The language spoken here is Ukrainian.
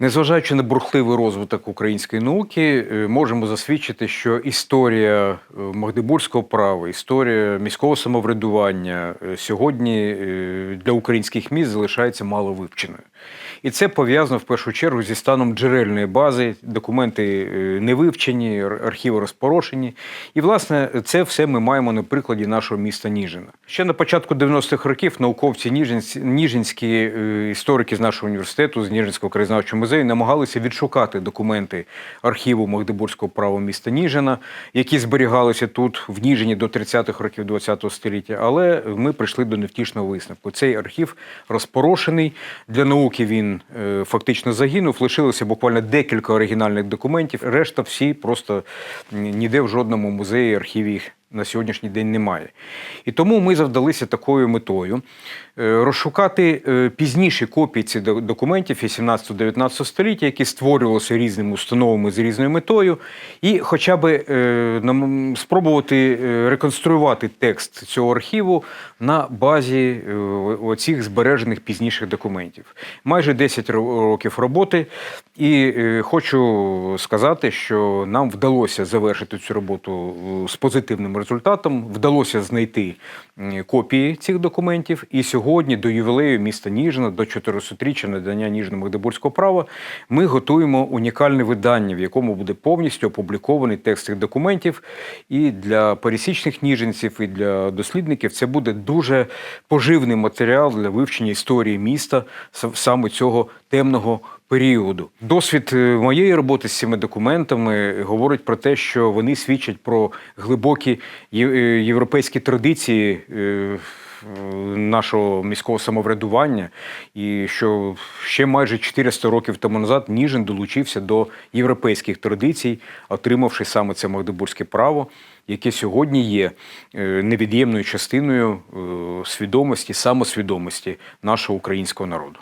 Незважаючи на бурхливий розвиток української науки, е, можемо засвідчити, що історія е, магдебурзького права, історія міського самоврядування е, сьогодні для українських міст залишається мало вивченою. І це пов'язано в першу чергу зі станом джерельної бази. Документи не вивчені, архіви розпорошені. І, власне, це все ми маємо на прикладі нашого міста Ніжина. Ще на початку 90-х років науковці ніжинські історики з нашого університету, з Ніжинського краєзнавчого музею, намагалися відшукати документи архіву Магдебурзького права міста Ніжина, які зберігалися тут в Ніжині до 30-х років ХХ століття. Але ми прийшли до невтішного висновку. Цей архів розпорошений. Для науки він е, фактично загинув. Лишилося буквально декілька оригінальних документів. Решта всі просто ніде в жодному музеї, архіві їх на сьогоднішній день немає. І тому ми завдалися такою метою е, розшукати е, пізніші копії цих документів 18-19 століття, які створювалися різними установами з різною метою, і хоча б е, спробувати реконструювати текст цього архіву на базі оцих збережених пізніших документів. Майже 10 років роботи, і хочу сказати, що нам вдалося завершити цю роботу з результатом. Вдалося знайти копії цих документів. І сьогодні до ювілею міста Ніжина, до 400-річчя надання Ніжно-Магдебурзького права, ми готуємо унікальне видання, в якому буде повністю опублікований текст цих документів. І для пересічних ніженців, і для дослідників це буде дуже поживний матеріал для вивчення історії міста саме цього темного періоду. Досвід е, моєї роботи з цими документами говорить про те, що вони свідчать про глибокі е, європейські традиції. е, Нашого міського самоврядування, і що ще майже 400 років тому назад Ніжин долучився до європейських традицій, отримавши саме це магдебурзьке право, яке сьогодні є невід'ємною частиною свідомості, самосвідомості нашого українського народу.